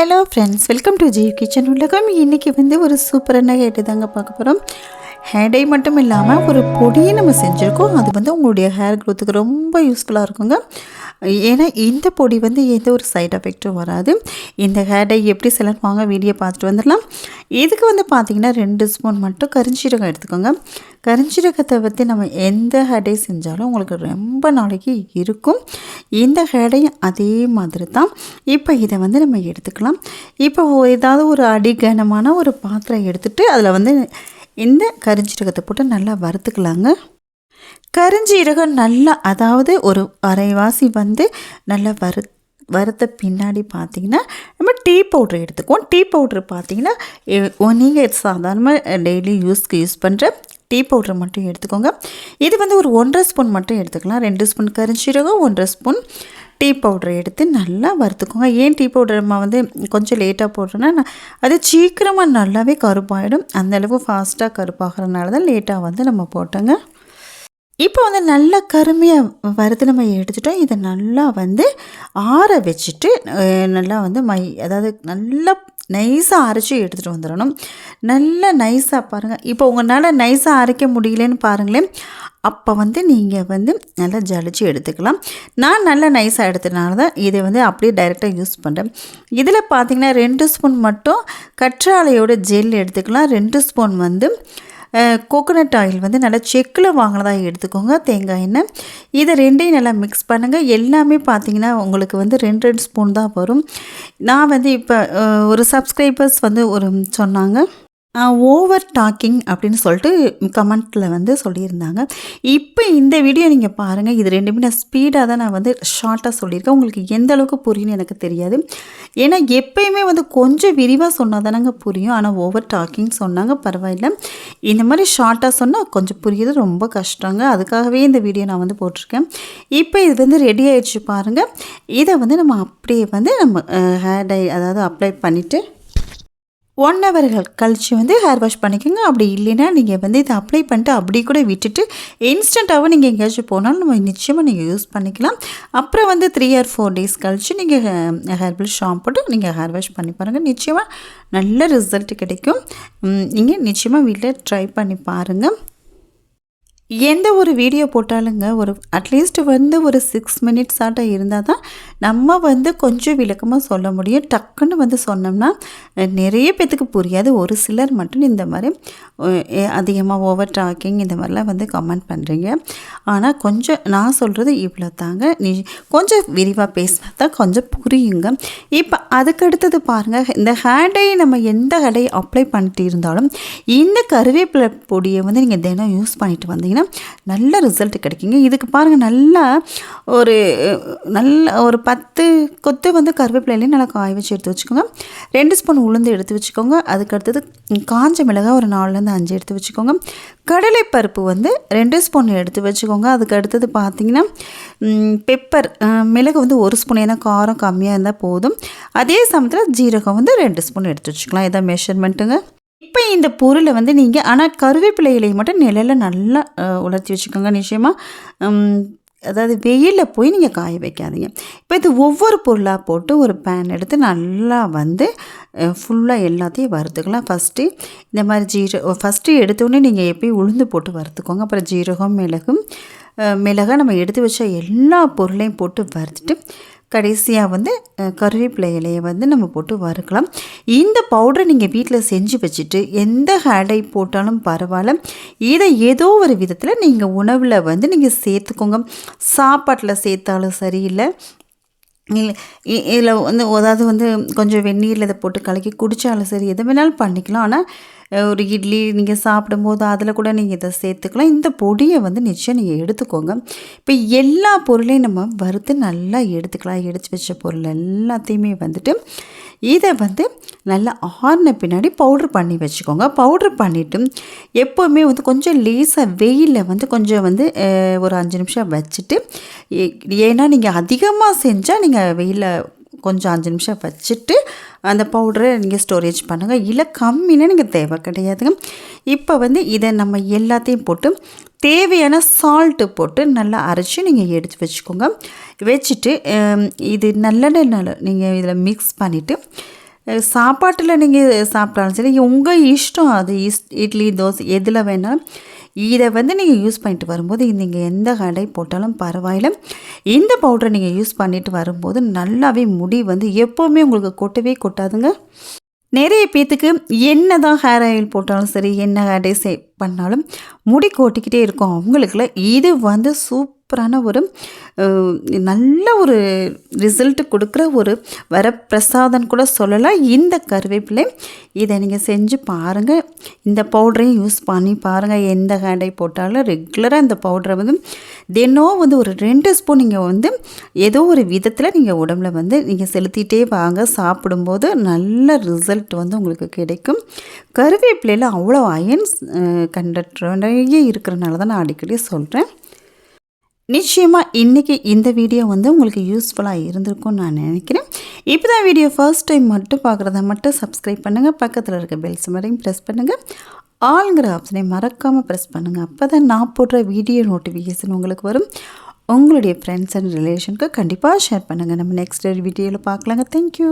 Hello friends welcome to G kitchen உலகம். இன்றைக்கி வந்து ஒரு சூப்பரான ஹேட்டு தாங்க பார்க்க போகிறோம் ஹேடை மட்டும் இல்லாமல் ஒரு பொடியை நம்ம செஞ்சுருக்கோம். அது வந்து உங்களுடைய ஹேர் க்ரோத்துக்கு ரொம்ப யூஸ்ஃபுல்லாக இருக்குங்க. ஏன்னா இந்த பொடி வந்து எந்த ஒரு சைட் எஃபெக்ட்டும் வராது. இந்த ஹேடை எப்படி செலக்ட் வாங்க வீடியோ பார்த்துட்டு வந்துடலாம். இதுக்கு வந்து பார்த்திங்கன்னா ரெண்டு ஸ்பூன் மட்டும் கரிஞ்சீரகம் எடுத்துக்கோங்க. கரிஞ்சீரகத்தை பற்றி நம்ம எந்த ஹேடை செஞ்சாலும் உங்களுக்கு ரொம்ப நாளைக்கு இருக்கும். இந்த ஹேடையும் அதே மாதிரி தான் இப்போ இதை வந்து நம்ம எடுத்துக்கலாம். இப்போ ஏதாவது ஒரு அடிகனமான ஒரு பாத்திரம் எடுத்துகிட்டு அதில் வந்து இந்த கரிஞ்சீரகத்தை போட்டு நல்லா வறுத்துக்கலாங்க. கரிஞ்சீரகம் நல்லா அதாவது ஒரு அரைவாசி வந்து நல்லா வறு வறுத்த பின்னாடி பார்த்தீங்கன்னா நம்ம டீ பவுட்ரு எடுத்துக்குவோம். டீ பவுட்ரு பார்த்தீங்கன்னா நீங்கள் சாதாரணமாக டெய்லி யூஸ்க்கு யூஸ் பண்ணுற டீ பவுடர் மட்டும் எடுத்துக்கோங்க. இது வந்து ஒரு ஒன்றரை ஸ்பூன் மட்டும் எடுத்துக்கலாம். ரெண்டு ஸ்பூன் கரிஞ்சீரகம் ஒன்றரை ஸ்பூன் டீ பவுடரை எடுத்து நல்லா வறுத்துக்கோங்க. ஏன் டீ பவுடர் நம்ம வந்து கொஞ்சம் லேட்டாக போடுறோன்னா அது சீக்கிரமாக நல்லாவே கருப்பாயிடும். அந்தளவு ஃபாஸ்ட்டாக கருப்பாகிறதுனால தான் லேட்டாக வந்து நம்ம போட்டோங்க. இப்போ வந்து நல்லா கருமையாக வறுத்து நம்ம எடுத்துட்டோம். இதை நல்லா வந்து ஆற வச்சுட்டு நல்லா வந்து மை அதாவது நல்லா நைஸாக அரைச்சி எடுத்துகிட்டு வந்துடணும். நல்லா நைஸாக பாருங்கள் இப்போ உங்களால் நைஸாக அரைக்க முடியலன்னு பாருங்களேன். அப்போ வந்து நீங்கள் வந்து நல்லா ஜலிச்சு எடுத்துக்கலாம். நான் நல்லா நைஸாக எடுத்ததுனால தான் இதை வந்து அப்படியே டைரெக்டாக யூஸ் பண்ணுறேன் இதில் பார்த்திங்கன்னா ரெண்டு ஸ்பூன் மட்டும் கற்றாழையோட ஜெல் எடுத்துக்கலாம். ரெண்டு ஸ்பூன் வந்து கோகோனட் ஆயில் வந்து நல்லா செக்கில் வாங்கினதாக எடுத்துக்கோங்க. தேங்காய் எண்ணெய். இதை ரெண்டையும் நல்லா மிக்ஸ் பண்ணுங்கள் எல்லாமே பார்த்தீங்கன்னா உங்களுக்கு வந்து ரெண்டு ரெண்டு ஸ்பூன் தான் வரும். நான் வந்து இப்போ ஒரு சப்ஸ்கிரைபர்ஸ் வந்து ஒரு சொன்னாங்க. ஓவர் டாக்கிங் அப்படின்னு சொல்லிட்டு கமெண்ட்டில் வந்து சொல்லியிருந்தாங்க. இப்போ இந்த வீடியோ நீங்கள் பாருங்கள் இது ரெண்டுமே நான் ஸ்பீடாக தான் நான் வந்து ஷார்ட்டாக சொல்லியிருக்கேன். உங்களுக்கு எந்த அளவுக்கு புரியும்னு எனக்கு தெரியாது. ஏன்னா எப்பயுமே வந்து கொஞ்சம் விரிவாக சொன்னால் தானங்க புரியும். ஆனால் ஓவர் டாக்கிங் சொன்னாங்க பரவாயில்ல. இந்த மாதிரி ஷார்ட்டாக சொன்னால் கொஞ்சம் புரியுது ரொம்ப கஷ்டங்க. அதுக்காகவே இந்த வீடியோ நான் வந்து போட்டிருக்கேன். இப்போ இது வந்து ரெடி ஆகிடுச்சு பாருங்கள் இதை வந்து நம்ம அப்படியே வந்து நம்ம ஹேர் டை அதாவது அப்ளை பண்ணிவிட்டு ஒன் ஹவர்கள் கழித்து வந்து ஹேர் வாஷ் பண்ணிக்கோங்க. அப்படி இல்லைன்னா நீங்கள் வந்து இதை அப்ளை பண்ணிட்டு அப்படி கூட விட்டுட்டு இன்ஸ்டண்ட்டாகவும் நீங்கள் எங்கேயாச்சும் போனாலும் நம்ம நிச்சயமாக நீங்கள் யூஸ் பண்ணிக்கலாம். அப்புறம் வந்து த்ரீ ஆர் ஃபோர் டேஸ் கழித்து நீங்கள் ஹேர்பில் ஷாம்பு நீங்கள் ஹேர் வாஷ் பண்ணி பாருங்கள் நிச்சயமாக நல்ல ரிசல்ட் கிடைக்கும். நீங்கள் நிச்சயமாக வீட்டில் ட்ரை பண்ணி பாருங்கள் எந்த ஒரு வீடியோ போட்டாலுங்க ஒரு அட்லீஸ்ட் வந்து ஒரு சிக்ஸ் மினிட்ஸ் ஆட்டம் இருந்தால் தான் நம்ம வந்து கொஞ்சம் விளக்கமாக சொல்ல முடியும். டக்குன்னு வந்து சொன்னோம்னா நிறைய பேத்துக்கு புரியாது. ஒரு சிலர் மட்டும் இந்த மாதிரி அதிகமாக ஓவர் டாக்கிங் இந்த மாதிரிலாம் வந்து கமெண்ட் பண்ணுறீங்க ஆனால் கொஞ்சம் நான் சொல்கிறது இவ்வளோ தாங்க நீ கொஞ்சம் விரிவாக பேசினா தான் கொஞ்சம் புரியுங்க. இப்போ அதுக்கு அடுத்தது பாருங்கள் இந்த ஹேண்டை நம்ம எந்த ஹேடை அப்ளை பண்ணிட்டு இருந்தாலும் இந்த கருவேப்பிலை பொடியை வந்து நீங்கள் தினம் யூஸ் பண்ணிட்டு வந்தீங்கன்னா நல்ல ரிசல்ட் கிடைக்குங்க. இதுக்கு பாருங்கள் நல்லா ஒரு நல்ல ஒரு பத்து கொத்து வந்து கருவேப்பிலையிலையும் நல்லா காய வச்சு எடுத்து வச்சுக்கோங்க. ரெண்டு ஸ்பூன் உளுந்து எடுத்து வச்சுக்கோங்க. அதுக்கு அடுத்தது காஞ்ச மிளகாய் ஒரு நாலுலேருந்து அஞ்சு எடுத்து வச்சுக்கோங்க. கடலைப்பருப்பு வந்து ரெண்டு ஸ்பூன் எடுத்து வச்சுக்கோங்க. அதுக்கு அடுத்தது பார்த்திங்கன்னா பெப்பர் மிளகு வந்து ஒரு ஸ்பூன் ஏன்னா காரம் கம்மியாக இருந்தால் போதும். அதே சமயத்தில் ஜீரகம் வந்து ரெண்டு ஸ்பூன் எடுத்து வச்சுக்கலாம். இதான் மெஷர்மெண்ட்டுங்க இப்போ இந்த பொருளை வந்து நீங்கள் ஆனால் கருவேப்பிலை இலையை மட்டும் நிலையில் நல்லா உலர்த்தி வச்சுக்கோங்க நிச்சயமாக அதாவது வெயிலில் போய் நீங்கள் காய வைக்காதீங்க. இப்போ இது ஒவ்வொரு பொருளாக போட்டு ஒரு பேன் எடுத்து நல்லா வந்து ஃபுல்லாக எல்லாத்தையும் வறுத்துக்கலாம். ஃபஸ்ட்டு இந்த மாதிரி ஜீரக ஃபஸ்ட்டு எடுத்தோடனே நீங்கள் எப்பயும் உளுந்து போட்டு வறுத்துக்கோங்க. அப்புறம் ஜீரகம் மிளகும் மிளகாய் நம்ம எடுத்து வச்ச எல்லா பொருளையும் போட்டு வறுத்துட்டு கடைசியாக வந்து கருவேப்பிலை இலையை வந்து நம்ம போட்டு வறுக்கலாம். இந்த பவுடரை நீங்கள் வீட்டில் செஞ்சு வச்சுட்டு எந்த ஹேடை போட்டாலும் பரவாயில்ல. இதை ஏதோ ஒரு விதத்தில் நீங்கள் உணவில் வந்து நீங்கள் சேர்த்துக்கோங்க. சாப்பாட்டில் சேர்த்தாலும் சரியில்லை. இல்லை இதில் வந்து அதாவது வந்து கொஞ்சம் வெந்நீரில் இதை போட்டு கலக்கி குடித்தாலும் சரி எது வேணாலும் பண்ணிக்கலாம். ஆனால் ஒரு இட்லி நீங்கள் சாப்பிடும்போது அதில் கூட நீங்கள் இதை சேர்த்துக்கலாம். இந்த பொடியை வந்து நிச்சயம் நீங்கள் எடுத்துக்கோங்க. இப்போ எல்லா பொருளையும் நம்ம வறுத்து நல்லா எடுத்துக்கலாம். எடுத்து வச்ச பொருள் எல்லாத்தையுமே வந்துட்டு இதை வந்து நல்லா ஆறின பின்னாடி பவுட்ரு பண்ணி வச்சுக்கோங்க. பவுட்ரு பண்ணிவிட்டு எப்போவுமே வந்து கொஞ்சம் லேசாக வெயிலில் வந்து கொஞ்சம் வந்து ஒரு அஞ்சு நிமிஷம் வச்சுட்டு ஏன்னா நீங்கள் அதிகமாக செஞ்சால் நீங்கள் வெயிலில் கொஞ்சம் அஞ்சு நிமிஷம் வச்சுட்டு அந்த பவுடரை நீங்கள் ஸ்டோரேஜ் பண்ணுங்கள் இல்லை கம்மின்னா நீங்கள் தேவை கிடையாதுங்க. இப்போ வந்து இதை நம்ம எல்லாத்தையும் போட்டு தேவையான சால்ட்டு போட்டு நல்லா அரைச்சி நீங்கள் எடுத்து வச்சுக்கோங்க. வச்சுட்டு இது நல்லெண்ணெய் நீங்கள் இதில் மிக்ஸ் பண்ணிவிட்டு சாப்பாட்டில் நீங்கள் சாப்பிட்டாலும் சரி உங்கள் இஷ்டம் அது இஸ் இட்லி தோசை எதில் வேணாலும் இதை வந்து நீங்கள் யூஸ் பண்ணிட்டு வரும்போது நீங்கள் எந்த கடை போட்டாலும் பரவாயில்ல. இந்த பவுடரை நீங்கள் யூஸ் பண்ணிட்டு வரும்போது நல்லாவே முடி வந்து எப்போவுமே உங்களுக்கு கொட்டவே கொட்டாதுங்க. நிறைய பேத்துக்கு என்ன தான் ஹேர் ஆயில் போட்டாலும் சரி என்ன ஹேர் சே பண்ணாலும் முடி கொட்டிக்கிட்டே இருக்கும். அவங்களுக்குல இது வந்து சூப்பரான ஒரு நல்ல ஒரு ரிசல்ட் கொடுக்குற ஒரு வரப்பிரசாதம் கூட சொல்லலாம். இந்த கருவேப்பிலை இதை நீங்கள் செஞ்சு பாருங்கள் இந்த பவுடரையும் யூஸ் பண்ணி பாருங்கள் எந்த ஹேண்டை போட்டாலும் ரெகுலராக இந்த பவுடரை வந்து தினம் வந்து ஒரு ரெண்டு ஸ்பூன் நீங்கள் வந்து ஏதோ ஒரு விதத்தில் நீங்கள் உடம்புல வந்து நீங்கள் செலுத்திட்டே வாங்க. சாப்பிடும்போது நல்ல ரிசல்ட் வந்து உங்களுக்கு கிடைக்கும். கருவேப்பிலையில் அவ்வளோ அயன்ஸ் கண்டக்ட் நிறைய இருக்கிறனால தான் நான் அடிக்கடி சொல்கிறேன் நிச்சயமாக இன்றைக்கி இந்த வீடியோ வந்து உங்களுக்கு யூஸ்ஃபுல்லாக இருந்திருக்கும்னு நான் நினைக்கிறேன். இப்போ தான் வீடியோ ஃபர்ஸ்ட் டைம் மட்டும் பார்க்குறத மட்டும் சப்ஸ்கிரைப் பண்ணுங்கள் பக்கத்தில் இருக்க பெல்ஸ் மாதிரியும் ப்ரெஸ் பண்ணுங்கள் ஆளுங்கிற ஆப்ஷனை மறக்காமல் ப்ரெஸ் பண்ணுங்கள் அப்போ தான் நான் போடுற வீடியோ நோட்டிஃபிகேஷன் உங்களுக்கு வரும். உங்களுடைய ஃப்ரெண்ட்ஸ் அண்ட் ரிலேஷனுக்கு கண்டிப்பாக ஷேர் பண்ணுங்கள் நம்ம நெக்ஸ்ட் வீடியோவில் பார்க்கலாங்க. தேங்க்யூ